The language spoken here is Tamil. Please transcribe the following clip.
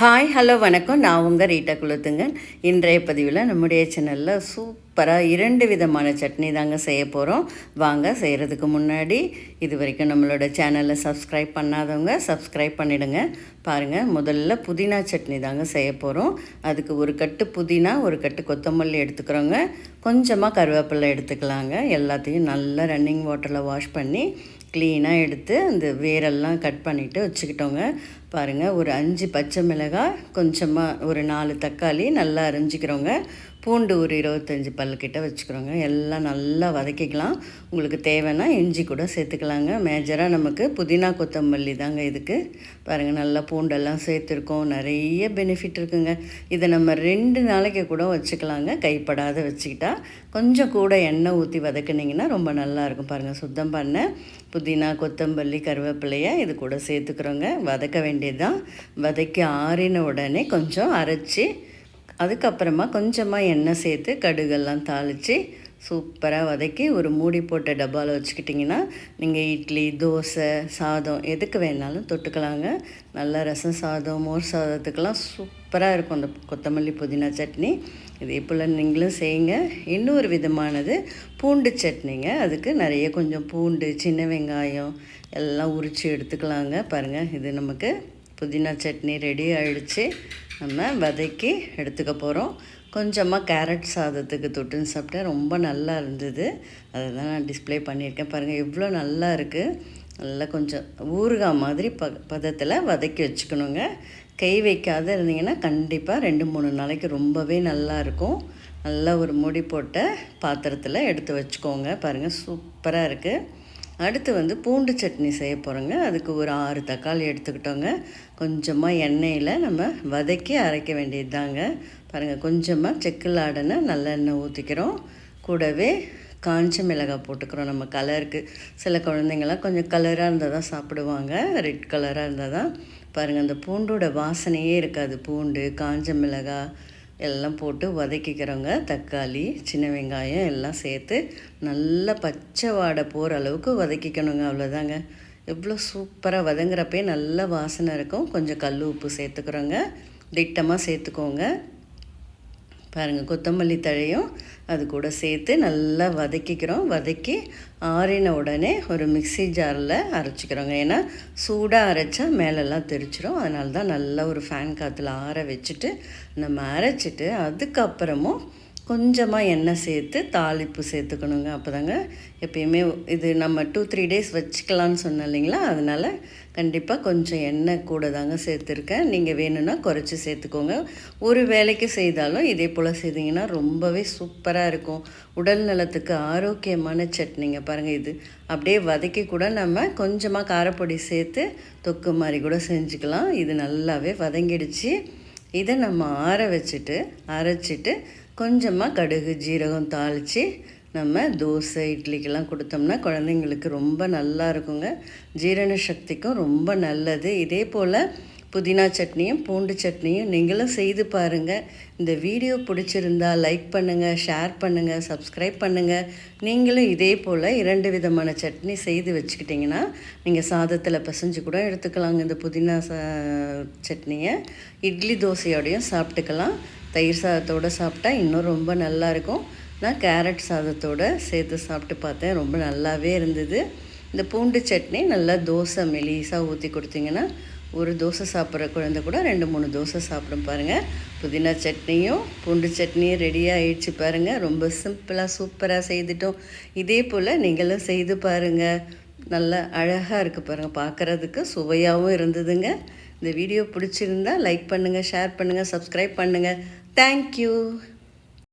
ஹாய் ஹலோ வணக்கம். நான் உங்கள் ரீட்டா குலத்துங்கன். இன்றைய பதிவில் நம்முடைய சேனலில் சூப்பராக இரண்டு விதமான சட்னி தாங்க செய்ய போகிறோம் வாங்க செய்கிறதுக்கு முன்னாடி இது வரைக்கும் நம்மளோட சேனலை சப்ஸ்கிரைப் பண்ணாதவங்க சப்ஸ்கிரைப் பண்ணிவிடுங்க பாருங்கள் முதல்ல புதினா சட்னி தாங்க செய்ய போகிறோம் அதுக்கு ஒரு கட்டு புதினா ஒரு கட்டு கொத்தமல்லி எடுத்துக்கிறோங்க. கொஞ்சமாக கருவேப்பிலை எடுத்துக்கலாங்க. எல்லாத்தையும் நல்லா ரன்னிங் வாட்டரில் வாஷ் பண்ணி க்ளீனாக எடுத்து அந்த வேரெல்லாம் கட் பண்ணிவிட்டு வச்சுக்கிட்டோங்க. பாருங்கள் ஒரு அஞ்சு பச்சை மிளகாய் கொஞ்சமாக ஒரு நாலு தக்காளி நல்லா அரிஞ்சிக்கிறோங்க. பூண்டு ஒரு இருபத்தஞ்சி பல்லுக்கிட்ட வச்சுக்கிறோங்க. எல்லாம் நல்லா வதக்கிக்கலாம். உங்களுக்கு தேவைன்னா இஞ்சி கூட சேர்த்துக்கலாங்க. மேஜராக நமக்கு புதினா கொத்தமல்லி தாங்க இதுக்கு. பாருங்கள் நல்லா பூண்டெல்லாம் சேர்த்துருக்கோம். நிறைய பெனிஃபிட் இருக்குங்க. இதை நம்ம ரெண்டு நாளைக்கு கூட வச்சுக்கலாங்க. கைப்படாத வச்சுக்கிட்டா கொஞ்சம் கூட எண்ணெய் ஊற்றி வதக்குனிங்கன்னா ரொம்ப நல்லாயிருக்கும் பாருங்கள் சுத்தம் பண்ண புதினா கொத்தமல்லி கருவேப்பிலையை இது கூட சேர்த்துக்கிறோங்க. வதக்க வேண்டியது தான் வதக்கி ஆறின உடனே கொஞ்சம் அரைச்சி அதுக்கப்புறமா கொஞ்சமாக எண்ணெய் சேர்த்து கடுகெல்லாம் தாளித்து சூப்பராக வதக்கி ஒரு மூடி போட்ட டப்பாவில் வச்சுக்கிட்டிங்கன்னா நீங்கள் இட்லி தோசை சாதம் எதுக்கு வேணாலும் தொட்டுக்கலாங்க. நல்ல ரசம் சாதம் மோர் சாதத்துக்கெல்லாம் சூப்பராக இருக்கும் அந்த கொத்தமல்லி புதினா சட்னி. இதே போல் நீங்களும் செய்யுங்க. இன்னொரு விதமானது பூண்டு சட்னிங்க. அதுக்கு நிறைய கொஞ்சம் பூண்டு சின்ன வெங்காயம் எல்லாம் உரித்து எடுத்துக்கலாங்க. பாருங்கள் இது நமக்கு புதினா சட்னி ரெடி ஆயிடுச்சு. நம்ம வதக்கி எடுத்துக்க போகிறோம் கொஞ்சமாக கேரட் சாதத்துக்கு தொட்டுன்னு சாப்பிட்டேன் ரொம்ப நல்லா இருந்தது. அதை தான் நான் டிஸ்பிளே பண்ணியிருக்கேன். பாருங்கள் எவ்வளோ நல்லா இருக்குது நல்லா கொஞ்சம் ஊறுகாய் மாதிரி ப பதத்தில் வதக்கி வச்சுக்கணுங்க. கை வைக்காத இருந்தீங்கன்னா கண்டிப்பாக ரெண்டு மூணு நாளைக்கு ரொம்பவே நல்லாயிருக்கும் நல்லா ஒரு முடி போட்ட பாத்திரத்தில் எடுத்து வச்சுக்கோங்க. பாருங்கள் சூப்பராக இருக்குது அடுத்து வந்து பூண்டு சட்னி செய்ய போகிறோங்க அதுக்கு ஒரு ஆறு தக்காளி எடுத்துக்கிட்டோங்க. கொஞ்சமாக எண்ணெயில் நம்ம வதக்கி அரைக்க வேண்டியது தாங்க பாருங்கள் கொஞ்சமாக செக்கில் ஆடனை நல்லெண்ணெய் ஊற்றிக்கிறோம் கூடவே காஞ்ச மிளகாய் போட்டுக்கிறோம். நம்ம கலருக்கு. சில குழந்தைங்களாம் கொஞ்சம் கலராக இருந்தால் தான் சாப்பிடுவாங்க. ரெட் கலராக இருந்தால் தான் பாருங்கள் அந்த பூண்டோட வாசனையே இருக்காது. பூண்டு காஞ்ச மிளகாய் எல்லாம் போட்டு வதக்கிக்கிறோங்க. தக்காளி சின்ன வெங்காயம் எல்லாம் சேர்த்து நல்லா பச்சை வாடை போகிற அளவுக்கு வதக்கிக்கணுங்க. அவ்வளோதாங்க எவ்வளோ சூப்பராக வதங்குறப்பே நல்ல வாசனை இருக்கும். கொஞ்சம் கல் உப்பு சேர்த்துக்கிறோங்க. திட்டமாக சேர்த்துக்கோங்க. பாருங்கள் கொத்தமல்லி தழையும் அது கூட சேர்த்து நல்லா வதக்கிக்கிறோம். வதக்கி ஆறின உடனே ஒரு மிக்சி ஜாரில் அரைச்சிக்கிறோங்க. ஏன்னா சூடாக அரைச்சா மேலெல்லாம் தெரிச்சிடும் அதனால தான் நல்லா ஒரு ஃபேன் காற்றுல ஆற வச்சுட்டு நம்ம அரைச்சிட்டு அதுக்கப்புறமும் கொஞ்சமாக எண்ணெய் சேர்த்து தாளிப்பு சேர்த்துக்கணுங்க. அப்போ தாங்க எப்பயுமே இது நம்ம டூ த்ரீ டேஸ் வச்சுக்கலான்னு சொன்னோம் இல்லைங்களா? அதனால் கண்டிப்பாக கொஞ்சம் எண்ணெய் கூட தாங்க சேர்த்துருக்கேன். நீங்கள் வேணும்னா குறைச்சி சேர்த்துக்கோங்க. ஒரு வேலைக்கு செய்தாலும் இதே போல் செய்தீங்கன்னா ரொம்பவே சூப்பராக இருக்கும். உடல் நலத்துக்கு ஆரோக்கியமான சட்னிங்க பாருங்கள் இது. அப்படியே வதக்கி கூட நம்ம கொஞ்சமாக காரப்பொடி சேர்த்து தொக்கு மாதிரி கூட செஞ்சுக்கலாம். இது நல்லாவே வதங்கிடுச்சு. இதை நம்ம ஆற வச்சுட்டு அரைச்சிட்டு கொஞ்சமாக கடுகு ஜீரகம் தாளித்து நம்ம தோசை இட்லிக்கெல்லாம் கொடுத்தோம்னா குழந்தைங்களுக்கு ரொம்ப நல்லா இருக்குங்க. ஜீரண சக்திக்கும் ரொம்ப நல்லது. இதே போல் புதினா சட்னியும் பூண்டு சட்னியும் நீங்களும் செய்து பாருங்கள் இந்த வீடியோ பிடிச்சிருந்தா லைக் பண்ணுங்கள் ஷேர் பண்ணுங்கள் சப்ஸ்கிரைப் பண்ணுங்கள் நீங்களும் இதே போல் இரண்டு விதமான சட்னி செய்து வச்சுக்கிட்டிங்கன்னா நீங்கள் சாதத்தில் பசைஞ்சு கூட எடுத்துக்கலாங்க. இந்த புதினா சட்னியை இட்லி தோசையோடையும் சாப்பிட்டுக்கலாம். தயிர் சாதத்தோடு சாப்பிட்டா இன்னும் ரொம்ப நல்லாயிருக்கும் நான் கேரட் சாதத்தோடு சேர்த்து சாப்பிட்டு பார்த்தேன். ரொம்ப நல்லாவே இருந்தது. இந்த பூண்டு சட்னி நல்லா தோசை மெலிசாக ஊற்றி கொடுத்தீங்கன்னா ஒரு தோசை சாப்பிட்ற குழந்தை கூட ரெண்டு மூணு தோசை சாப்பிடும் பாருங்கள் புதினா சட்னியும் பூண்டு சட்னியும் ரெடியாக ஆயிடுச்சு பாருங்கள் ரொம்ப சிம்பிளாக சூப்பராக செய்துட்டோம். இதே போல் நீங்களும் செய்து பாருங்கள் நல்லா அழகாக இருக்குது பாருங்கள் பார்க்குறதுக்கு சுவையாகவும் இருந்ததுங்க. இந்த வீடியோ பிடிச்சிருந்தா லைக் பண்ணுங்கள் ஷேர் பண்ணுங்கள் சப்ஸ்கிரைப் பண்ணுங்கள் தேங்க்யூ